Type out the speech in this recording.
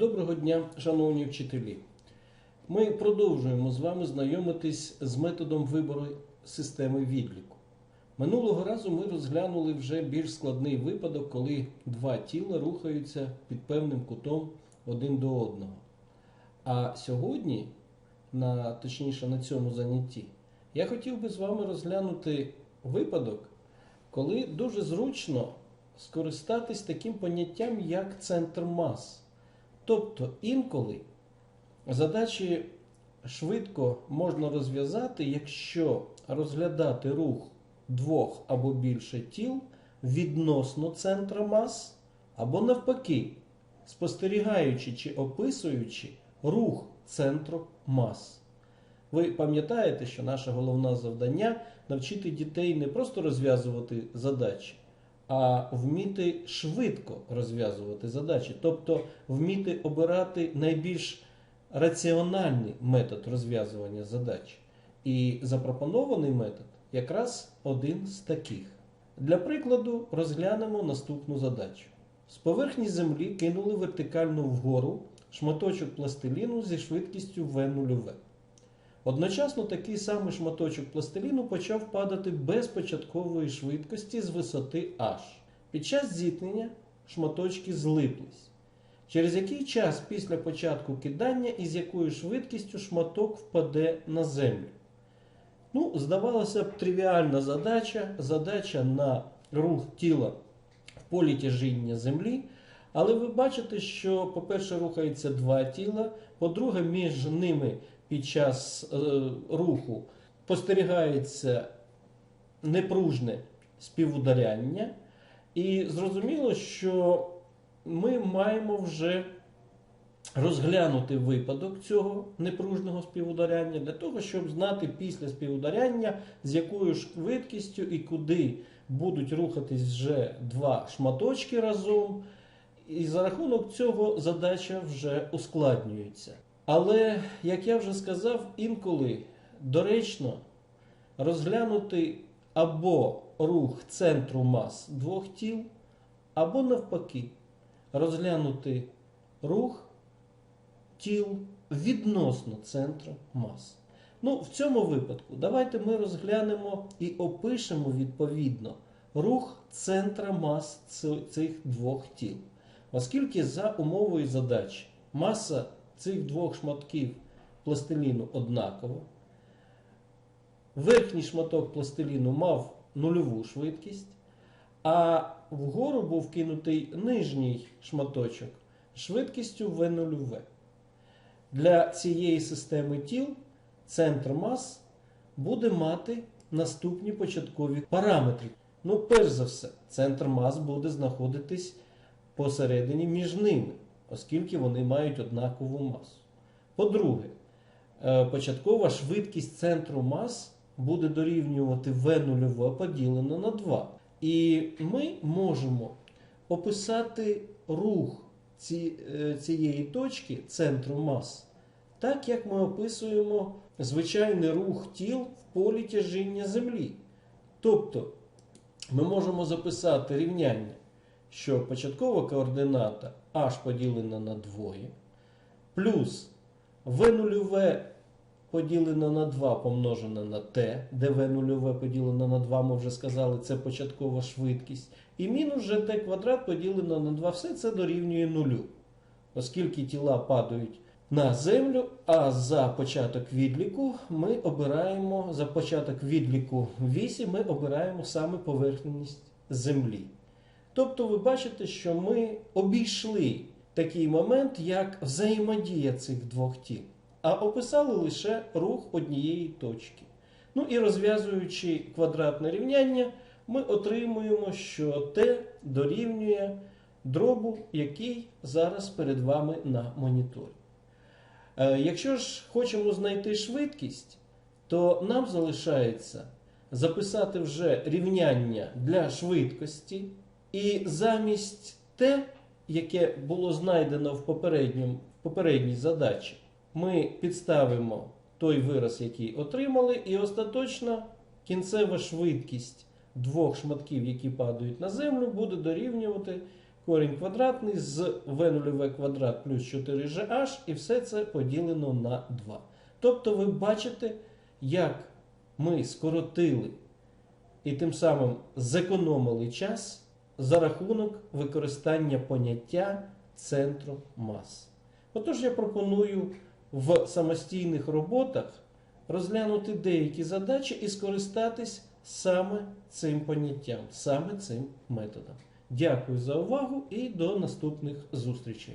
Доброго дня, шановні вчителі. Ми продовжуємо з вами знайомитись з методом вибору системи відліку. Минулого разу ми розглянули вже більш складний випадок, коли два тіла рухаються під певним кутом один до одного. А сьогодні, на, точніше на цьому занятті, я хотів би з вами розглянути випадок, коли дуже зручно скористатись таким поняттям, як центр мас. Тобто інколи задачі швидко можна розв'язати, якщо розглядати рух двох або більше тіл відносно центра мас, або навпаки, спостерігаючи чи описуючи рух центру мас. Ви пам'ятаєте, що наше головне завдання навчити дітей не просто розв'язувати задачі, а вміти швидко розв'язувати задачі, тобто вміти обирати найбільш раціональний метод розв'язування задач. І запропонований метод якраз один з таких. Для прикладу, розглянемо наступну задачу. З поверхні землі кинули вертикально вгору шматочок пластиліну зі швидкістю V0V. Одночасно такий самий шматочок пластиліну почав падати без початкової швидкості з висоти H. Під час зіткнення шматочки злиплись. Через який час після початку кидання і з якою швидкістю шматок впаде на землю? Ну, здавалося б, тривіальна задача, задача на рух тіла в полі тяжіння землі. Але ви бачите, що, по-перше, рухається два тіла, по-друге, між ними під час е, руху спостерігається непружне співударяння. І зрозуміло, що ми маємо вже розглянути випадок цього непружного співударяння для того, щоб знати після співударяння, з якою швидкістю і куди будуть рухатись вже два шматочки разом. І за рахунок цього задача вже ускладнюється. Але, як я вже сказав, інколи доречно розглянути або рух центру мас двох тіл, або навпаки, розглянути рух тіл відносно центру мас. Ну, в цьому випадку давайте ми розглянемо і опишемо відповідно рух центра мас цих двох тіл. Оскільки за умовою задачі маса цих двох шматків пластиліну однакова, верхній шматок пластиліну мав нульову швидкість, а вгору був кинутий нижній шматочок швидкістю V0V. Для цієї системи тіл центр мас буде мати наступні початкові параметри. Ну, перш за все, центр мас буде знаходитись посередині між ними, оскільки вони мають однакову масу. По-друге, початкова швидкість центру мас буде дорівнювати V0 поділено на 2. І ми можемо описати рух цієї точки центру мас, так як ми описуємо звичайний рух тіл в полі тяжіння Землі. Тобто ми можемо записати рівняння що початкова координата h поділена на 2, плюс v0v поділено на 2 помножене на t, де v0v поділено на 2, ми вже сказали, це початкова швидкість. І мінус gt квадрат поділено на 2, все це дорівнює нулю. Оскільки тіла падають на землю, а за початок відліку ми обираємо за початок відліку вісі ми обираємо саме поверхність землі. Тобто ви бачите, що ми обійшли такий момент, як взаємодія цих двох тіл, а описали лише рух однієї точки. Ну і розв'язуючи квадратне рівняння, ми отримуємо, що t дорівнює дробу, який зараз перед вами на моніторі. Якщо ж хочемо знайти швидкість, то нам залишається записати вже рівняння для швидкості. І замість те, яке було знайдено в, в попередній задачі, ми підставимо той вираз, який отримали, і остаточно кінцева швидкість двох шматків, які падають на землю, буде дорівнювати корінь квадратний з v0v квадрат плюс 4gh, і все це поділено на 2. Тобто ви бачите, як ми скоротили і тим самим зекономили час за рахунок використання поняття центру мас. Отож, я пропоную в самостійних роботах розглянути деякі задачі і скористатись саме цим поняттям, саме цим методом. Дякую за увагу і до наступних зустрічей.